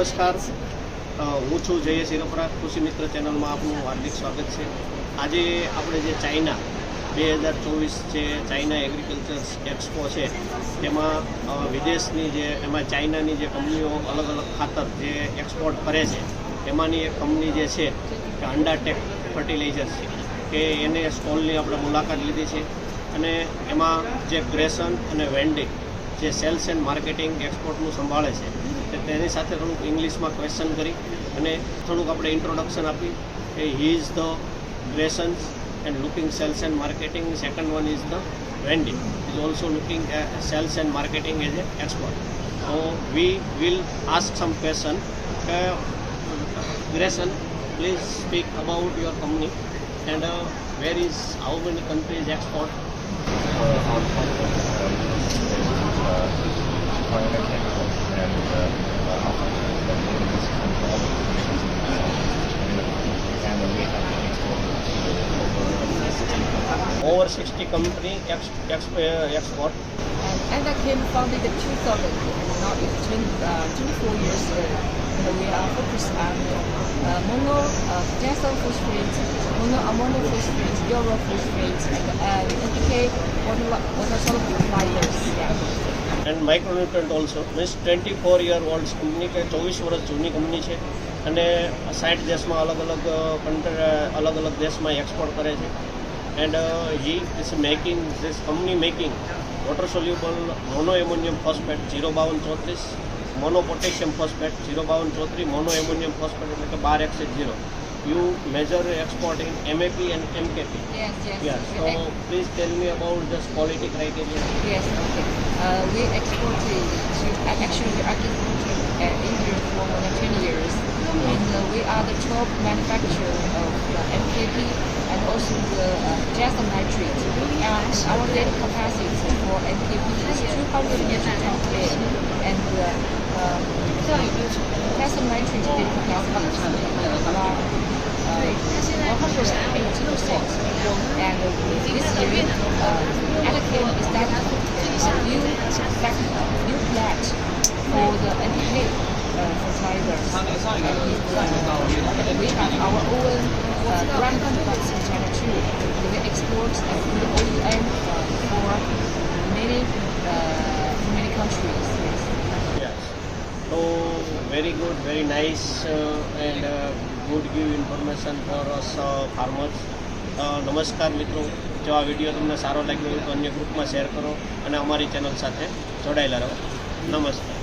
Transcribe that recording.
નમસ્કાર હું છું જયેશ હિરોપરા કૃષિ મિત્ર ચેનલમાં આપનું હાર્દિક સ્વાગત છે આજે આપણે જે ચાઇના બે હજાર ચોવીસ જે ચાઇના એગ્રીકલ્ચર એક્સપો છે તેમાં વિદેશની જે એમાં ચાઇનાની જે કંપનીઓ અલગ અલગ ખાતર જે એક્સપોર્ટ કરે છે એમાંની એક કંપની જે છે કે અંડાટેક ફર્ટિલાઇઝર્સ છે કે એને સ્ટોલની આપણે મુલાકાત લીધી છે અને એમાં જે ગ્રેસન અને વેન્ડિંગ જે સેલ્સ એન્ડ માર્કેટિંગ એક્સપોર્ટનું સંભાળે છે તેની સાથે થોડુંક ઇંગ્લિશમાં ક્વેશ્ચન કરી અને થોડુંક આપણે ઇન્ટ્રોડક્શન આપી કે he is the Graysons and looking sales and marketing second one is the Wendy is also looking sales and marketing as a export તો we will ask some question કે Grayson please speak about your company and where is how many countries export? Over 60 company ex, ex, uh, export. And, that I came founded in 2000, now it's 24 uh, years old. we are focused on uh, mono uh, potassium phosphate, mono ammono phosphate, euro phosphate, and NPK e water, soluble fibers. Yeah. And micronutrient also means twenty four year old company કે ચોવીસ વર્ષ જૂની company છે અને સાઠ દેશમાં અલગ અલગ કન્ટ્રી અલગ અલગ દેશમાં એક્સપોર્ટ કરે છે and he is making this company making water soluble mono ammonium phosphate zero બાવન ચોત્રીસ Mono potassium phosphate ઝીરો બાવન ચોત્રી મોનો એમોનિયમ ફોસ્ફેટ એટલે કે બાર એકસઠ you measure export in MAP and MKP. Yes, yes. So okay. please tell me about this quality criteria. Yes, okay. Uh, we export to, to actually the agriculture uh, India for more than ten years. And uh, we are the top manufacturer of the uh, MKP and also the uh, gypsum nitrate. And our daily capacity for MKP is 200 tons and uh, 教育就是 lesson mentoring 这种东西。对，他现在是啥？我知道是。And this year, uh, education is that a new sector, new for the We have uh, our own uh, brand products in China too. We export very good, very nice, uh, and uh, good give information for us uh, farmers. Uh, નમસ્કાર મિત્રો જો આ video તમને સારો લાગ્યો હોય તો અન્ય ગ્રુપમાં શેર કરો અને અમારી ચેનલ સાથે જોડાયેલા રહો નમસ્કાર